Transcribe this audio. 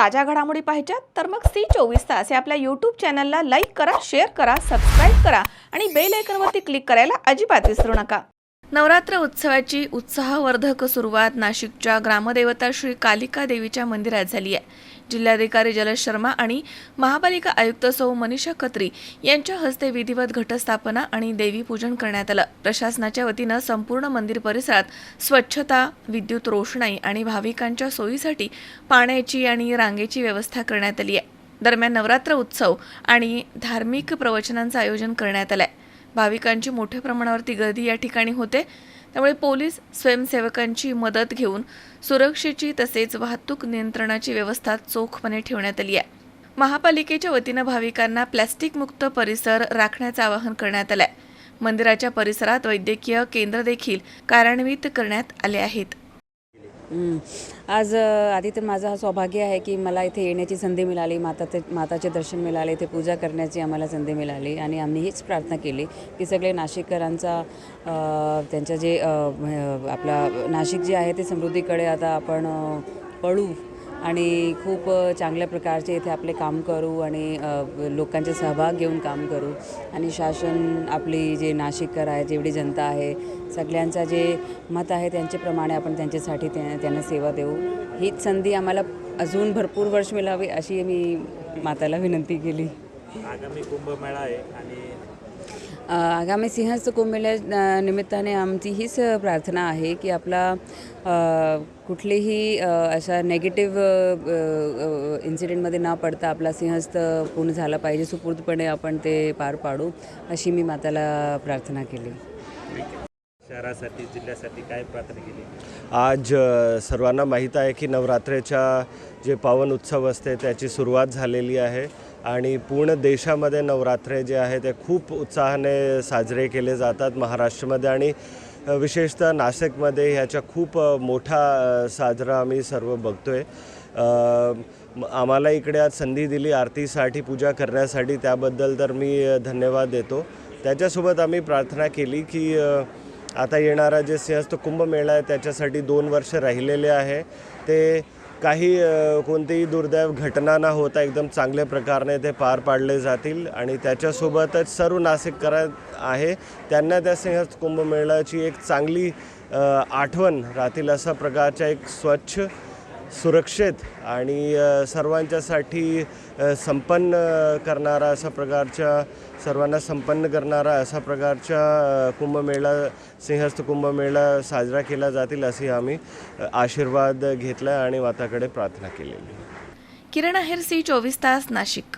ताज्या घडामोडी पाहिजेत तर मग सी चोवीस तास या आपल्या यूट्यूब चॅनलला लाईक करा शेअर करा सबस्क्राईब करा आणि बेल आयकनवरती क्लिक करायला अजिबात विसरू नका. नवरात्र उत्सवाची उत्साहवर्धक सुरुवात नाशिकच्या ग्रामदेवता श्री कालिका देवीच्या मंदिरात झाली आहे. जिल्हाधिकारी जलज शर्मा आणि महापालिका आयुक्त सौ मनीषा खत्री यांच्या हस्ते विधिवत घटस्थापना आणि देवीपूजन करण्यात आलं. प्रशासनाच्या वतीनं संपूर्ण मंदिर परिसरात स्वच्छता विद्युत रोषणाई आणि भाविकांच्या सोयीसाठी पाण्याची आणि रांगेची व्यवस्था करण्यात आली आहे. दरम्यान नवरात्र उत्सव आणि धार्मिक प्रवचनांचं आयोजन करण्यात आलं आहे भाविकांची मोठ्या प्रमाणावरती गर्दी या ठिकाणी होते. त्यामुळे पोलीस स्वयंसेवकांची मदत घेऊन सुरक्षेची तसेच वाहतूक नियंत्रणाची व्यवस्था चोखपणे ठेवण्यात आली आहे. महापालिकेच्या वतीनं भाविकांना प्लॅस्टिकमुक्त परिसर राखण्याचं आवाहन करण्यात आलं आहे मंदिराच्या परिसरात वैद्यकीय केंद्र देखील कार्यान्वित करण्यात आले आहेत. आज आधी तर माझा हा सौभाग्य आहे की मला इथे येण्याची संधी मिळाली माताचे माताचे दर्शन मिळाले इथे पूजा करण्याची आम्हाला संधी मिळाली आणि आम्ही हीच प्रार्थना केली की सगळे नाशिककरांचा त्यांच्या जे आपला नाशिक जे आहे ते समृद्धीकडे आता आपण पळू. आणि खूप चांगल्या प्रकारचे इथे आपले काम करू आणि लोकांचे सहभाग घेऊन काम करू. आणि शासन आपली जे नाशिककर आहे जेवढी जनता आहे सगळ्यांचा जे मत आहे त्यांच्याप्रमाणे आपण त्यांच्यासाठी त्या- त्यांना सेवा देऊ. हीच संधी आम्हाला अजून भरपूर वर्ष मिळावी अशी मी माताला विनंती केली. आगामी कुंभमेळा आहे आणि आगामी सिंहस्थ कुंभमेळ्या निमित्ताने आमची हीच प्रार्थना आहे की आपला कुठलेही कुठलीही अशा नेगेटिव्ह इन्सिडेंटमध्ये न पडता आपला सिंहस्थ पूर्ण झाला पाहिजे सुपूर्तपणे आपण ते पार पाडू अशी मी माताला प्रार्थना केली. शहरासाठी जिल्ह्यासाठी काय प्रार्थना केली? आज सर्वांना माहीत आहे की नवरात्रीच्या जे पावन उत्सव असते त्याची सुरुवात झालेली आहे आणि पूर्ण देशामध्ये नवरात्रे जे आहे ते खूप उत्साहाने साजरे केले जातात महाराष्ट्रामध्ये आणि विशेषतः नाशिकमध्ये ह्याचा खूप मोठा साजरा आम्ही सर्व बघतो आहे आम्हाला इकडे आज संधी दिली आरतीसाठी पूजा करण्यासाठी त्याबद्दल तर मी धन्यवाद देतो. त्याच्यासोबत आम्ही प्रार्थना केली की आता येणारा जे सिंहस्थ कुंभमेळा आहे त्याच्यासाठी दोन वर्ष राहिलेले आहे. ते काही कोणतीही दुर्दैव घटना न होता एकदम चांगल्या प्रकारे ते पार पाडले जातील आणि त्याच्यासोबतच सर्व नाशिककर आहे. त्यांना त्या सिंहस्थ कुंभमेळ्याची एक चांगली आठवण राहतील अशा प्रकारच्या एक स्वच्छ सुरक्षित आणि सर्वांच्यासाठी संपन्न करणारा अशा प्रकारच्या सर्वांना संपन्न करणारा अशा प्रकारच्या कुंभमेळा सिंहस्थ कुंभमेळा साजरा केला जातील असे आम्ही आशीर्वाद घेतला आणि वाताकडे प्रार्थना केलेली. किरण आहेर सी चोवीस तास नाशिक.